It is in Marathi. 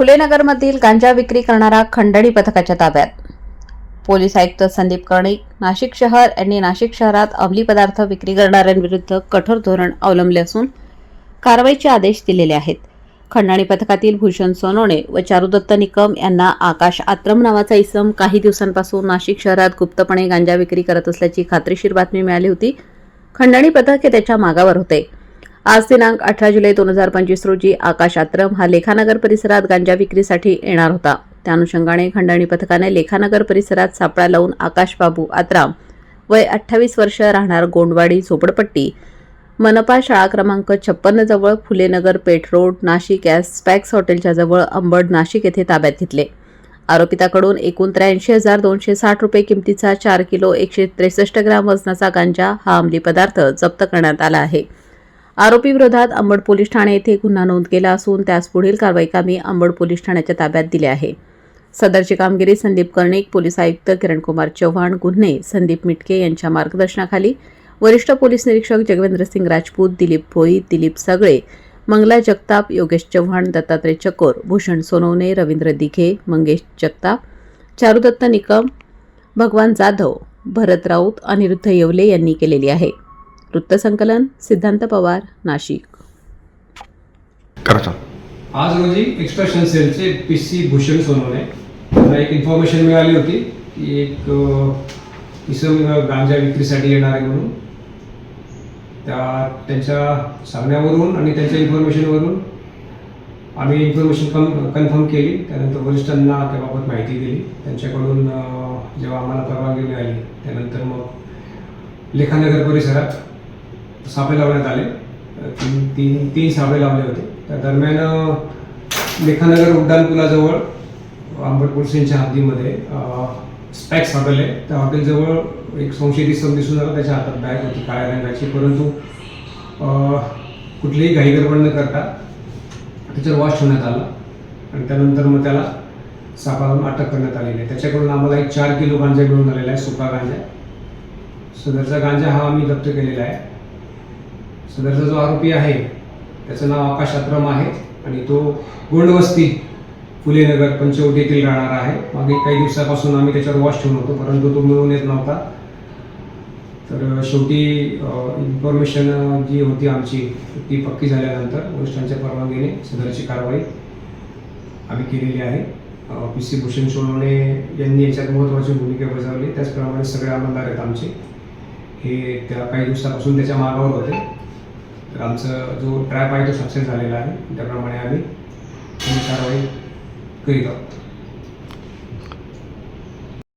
फुलेनगरमधील गांजा विक्री करणारा खंडणी पथकाच्या ताब्यात. पोलीस आयुक्त संदीप कर्णिक नाशिक शहर यांनी नाशिक शहरात अंमली पदार्थ विक्री करणाऱ्यांविरुद्ध कठोर धोरण अवलंबले असून कारवाईचे आदेश दिलेले आहेत. खंडणी पथकातील भूषण सोनवणे व चारुदत्त निकम यांना आकाश आत्रम नावाचा इसम काही दिवसांपासून नाशिक शहरात गुप्तपणे गांजा विक्री करत असल्याची खात्रीशीर बातमी मिळाली होती. खंडणी पथक हे त्याच्या मागावर होते. आज दिनांक अठरा जुलै दोन हजार पंचवीस रोजी आकाश आत्रम हा लेखानगर परिसरात गांजा विक्रीसाठी येणार होता. त्या अनुषंगाने खंडणी पथकाने लेखानगर परिसरात सापळा लावून आकाश बाबू आत्राम वय अठ्ठावीस वर्ष राहणार गोंडवाडी झोपडपट्टी. मनपा शाळा क्रमांक छप्पन्न जवळ फुलेनगर पेठ रोड नाशिक या स्पॅक्स हॉटेलच्या जवळ अंबड नाशिक येथे ताब्यात घेतले. आरोपिताकडून एकूण त्र्याऐंशी हजार दोनशे साठ रुपये किमतीचा चार किलो एकशे त्रेसष्ट ग्राम वजनाचा गांजा हा अंमली पदार्थ जप्त करण्यात आला आहे. आरोपी विरोधात अंबड पोलीस ठाणे येथे गुन्हा नोंद केला असून त्यास पुढील कारवाई कामी अंबड पोलीस ठाण्याच्या ताब्यात दिले आहे. सदरची कामगिरी संदीप कर्णिक पोलीस आयुक्त किरणकुमार चव्हाण गुन्हे संदीप मिटके यांच्या मार्गदर्शनाखाली. वरिष्ठ पोलीस निरीक्षक जगवेंद्र सिंग राजपूत दिलीप भोईत दिलीप सगळे मंगला जगताप योगेश चव्हाण दत्तात्रय चकोर भूषण सोनवणे रवींद्र दिघे मंगेश जगताप चारुदत्त निकम भगवान जाधव भरत राऊत अनिरुद्ध येवले यांनी केलेली आहे. वृत्तसंकलन सिद्धांत पवार नाशिक. आज रोजी एक्सट्रॅक्शन सेलचे पी सी भूषण सोनवणे. त्यांना एक इन्फॉर्मेशन मिळाली होती की एक इसम गांजा विक्रीसाठी येणार आहे म्हणून. त्या त्यांच्या सांगण्यावरून आणि त्यांच्या इन्फॉर्मेशनवरून आम्ही इन्फॉर्मेशन कन कन्फर्म केली. त्यानंतर वरिष्ठांना त्याबाबत माहिती दिली. त्यांच्याकडून जेव्हा आम्हाला परवानगी मिळाली त्यानंतर मग लेखानगर परिसरात सापे लावण्यात आले. तीन तीन तीन सापे लावले होते. त्या दरम्यान लेखानगर उड्डाणपुलाजवळ अंबड पोलिसांच्या हद्दीमध्ये स्पॅक्स हॉटेल आहे त्या हॉटेलजवळ एक संशयित इसम दिसून आला. त्याच्या हातात बॅग होती काळ्या रंगाची. परंतु कुठलीही घाई गडबड न करता त्याच्यावर वॉश ठेवण्यात आला. आणि त्यानंतर मग त्याला सापावरून अटक करण्यात आलेली आहे. त्याच्याकडून आम्हाला एक चार किलो गांजा मिळून आलेला आहे सुका गांजा. सदरचा गांजा हा आम्ही जप्त केलेला आहे. सदरचा जो आरोपी आहे त्याचं नाव आकाश अक्रम आहे आणि तो गोंडवस्ती फुलेनगर पंचवटी येथील राहणार आहे. मागे काही दिवसापासून आम्ही त्याच्यावर वॉश ठेवून होतो परंतु तो मिळून येत नव्हता. तर शेवटी इन्फॉर्मेशन जी होती आमची ती पक्की झाल्यानंतर वरिष्ठांच्या परवानगीने सदरची कारवाई आम्ही केलेली आहे. पी सी भूषण सोनवणे यांनी याच्यात महत्त्वाची भूमिका बजावली. त्याचप्रमाणे सगळे आमदार आहेत आमचे. हे त्या काही दिवसापासून त्याच्या मागावर होते. तर आमचं जो ट्रॅप आहे तो सक्सेस झालेला आहे. त्याप्रमाणे आम्ही कारवाई करीत आहोत.